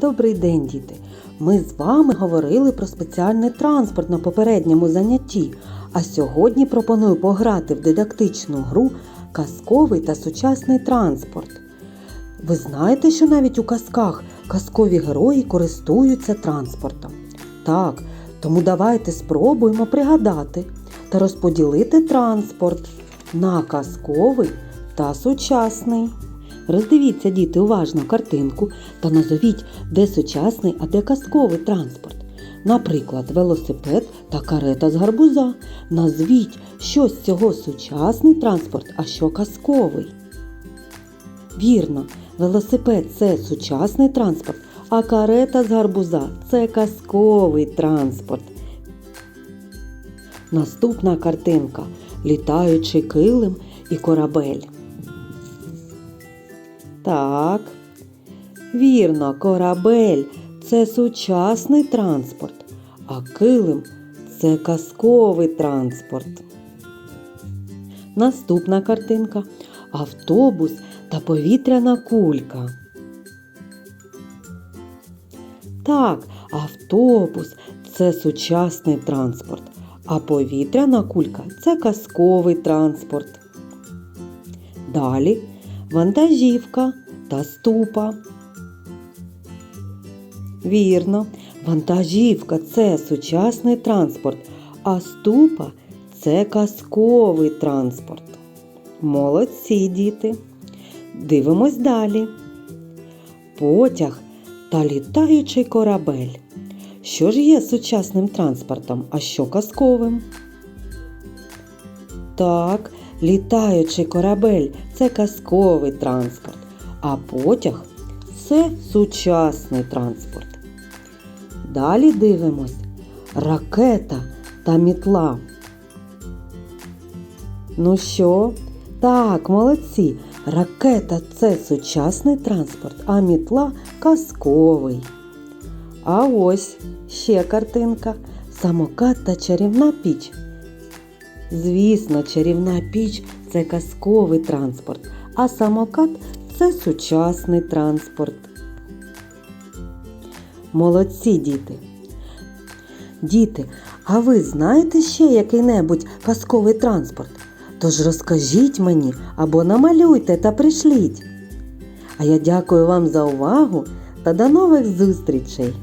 Добрий день, діти! Ми з вами говорили про спеціальний транспорт на попередньому занятті, а сьогодні пропоную пограти в дидактичну гру Казковий та сучасний транспорт. Ви знаєте, що навіть у казках казкові герої користуються транспортом? Так, тому давайте спробуємо пригадати та розподілити транспорт на казковий та сучасний. Роздивіться, діти, уважно картинку та назовіть, де сучасний, а де казковий транспорт. Наприклад, велосипед та карета з гарбуза. Назвіть, що з цього сучасний транспорт, а що казковий. Вірно, велосипед це сучасний транспорт, а карета з гарбуза це казковий транспорт. Наступна картинка літаючий килим і корабель. Так. Вірно, корабель це сучасний транспорт, а килим це казковий транспорт. Наступна картинка автобус та повітряна кулька. Так, автобус це сучасний транспорт, а повітряна кулька це казковий транспорт. Далі вантажівка та ступа. Вірно, вантажівка це сучасний транспорт, а ступа це казковий транспорт. Молодці діти. Дивимось далі. Потяг та літаючий корабель. Що ж є сучасним транспортом, а що казковим? Так, літаючий корабель це казковий транспорт, а потяг це сучасний транспорт. Далі дивимось ракета та мітла. Ну що? Так, молодці. Ракета це сучасний транспорт, а мітла казковий. А ось ще картинка. Самокат та чарівна піч. Звісно, чарівна піч це казковий транспорт, а самокат це сучасний транспорт. Молодці діти. Діти, а ви знаєте ще який-небудь казковий транспорт? Тож розкажіть мені або намалюйте та пришліть. А я дякую вам за увагу та до нових зустрічей!